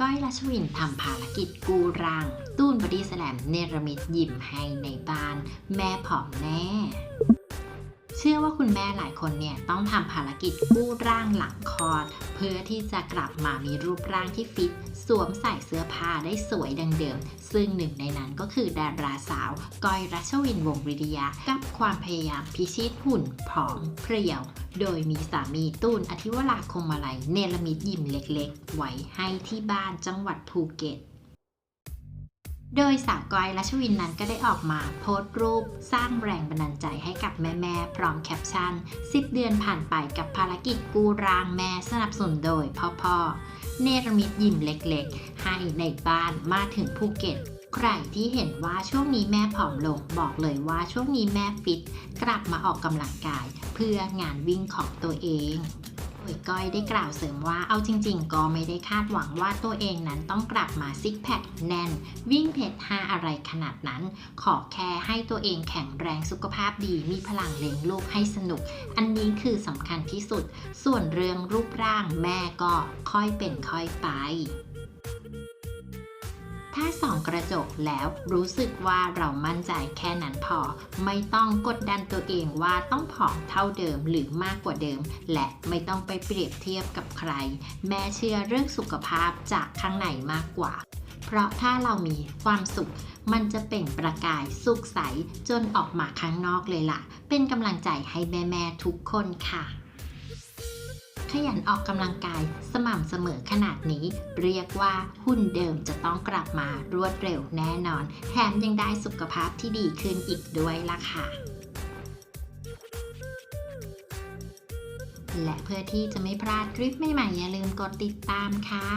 ก้อยรัชวินทำภารกิจกูรัง ตูนบอดี้สแลมเนรมิตยิ้มให้ในบ้าน แม่ผอมแน่ ชื่อว่าคุณแม่หลายคนเนี่ยต้องทำภารกิจกู้ร่างหลังคลอด เพื่อที่จะกลับมามีรูปร่างที่ฟิต สวมใส่เสื้อผ้าได้สวยดังเดิม ซึ่งหนึ่งในนั้นก็คือดาราสาวก้อยรัชวินวงศ์วิริยะ กับความพยายามพิชิตหุ่นผอมเพรียว โดยมีสามีตูนอธิวราคงมาลัยเนรมิตยิมเล็กๆ ไว้ให้ที่บ้านจังหวัดภูเก็ต โดยสาวก้อยรัชวินนั้นก็ได้ออกมาโพสต์รูปสร้างแรงบันดาลใจให้กับแม่ๆ พร้อมแคปชั่น 10 เดือนผ่านไปกับภารกิจกู้ร่างแม่สนับสนุนโดยพ่อพ่อเนรมิตยิมเล็กๆ ให้ในบ้านมาถึงภูเก็ต ใครที่เห็นว่าช่วงนี้แม่ผอมลง บอกเลยว่าช่วงนี้แม่ฟิต กลับมาออกกำลังกาย เพื่องานวิ่งของตัวเอง โดยก้อยได้กล่าวเสริมว่าเอาจริง ๆ ก็ไม่ได้คาดหวังว่าตัวเองนั้นต้องกลับมาซิกแพคแน่น วิ่งเพจ5อะไรขนาดนั้น ขอแค่ให้ตัวเองแข็งแรงสุขภาพดีมีพลังเลี้ยงลูกให้สนุก อันนี้คือสำคัญที่สุด ส่วนเรื่องรูปร่างแม่ก็ค่อยเป็นค่อยไป ถ้าส่องกระจกแล้วรู้สึกว่าเรามั่นใจแค่นั้นพอ ไม่ต้องกดดันตัวเองว่าต้องผอมเท่าเดิมหรือมากกว่าเดิม และไม่ต้องไปเปรียบเทียบกับใคร แม่เชื่อเรื่องสุขภาพจากข้างในมากกว่า เพราะถ้าเรามีความสุข มันจะเปล่งประกายสุขใสจนออกมาข้างนอกเลยล่ะ เป็นกำลังใจให้แม่ๆทุกคนค่ะ ขยันออกกำลังกาย สม่ำเสมอขนาดนี้ เรียกว่าหุ่นเดิมจะต้องกลับมารวดเร็วแน่นอน แถมยังได้สุขภาพที่ดีขึ้นอีกด้วยล่ะค่ะและเพื่อที่จะไม่พลาดคลิปใหม่ๆ อย่าลืมกดติดตามค่ะ